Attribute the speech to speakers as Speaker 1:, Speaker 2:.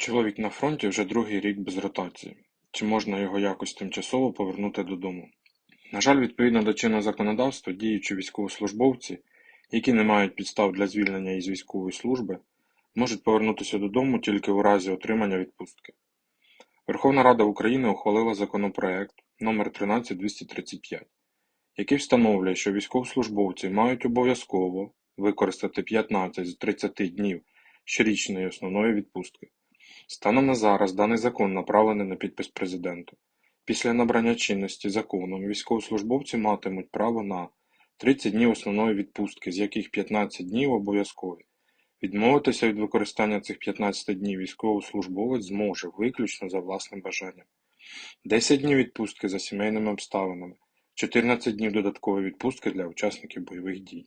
Speaker 1: Чоловік на фронті вже другий рік без ротації. Чи можна його якось тимчасово повернути додому? На жаль, відповідно до чинного законодавства, діючі військовослужбовці, які не мають підстав для звільнення із військової служби, можуть повернутися додому тільки у разі отримання відпустки. Верховна Рада України ухвалила законопроект номер 13235, який встановлює, що військовослужбовці мають обов'язково використати 15 з 30 днів щорічної основної відпустки. Станом на зараз даний закон направлений на підпис Президенту. Після набрання чинності законом військовослужбовці матимуть право на 30 днів основної відпустки, з яких 15 днів обов'язкові. Відмовитися від використання цих 15 днів військовослужбовець зможе виключно за власним бажанням. 10 днів відпустки за сімейними обставинами, 14 днів додаткової відпустки для учасників бойових дій.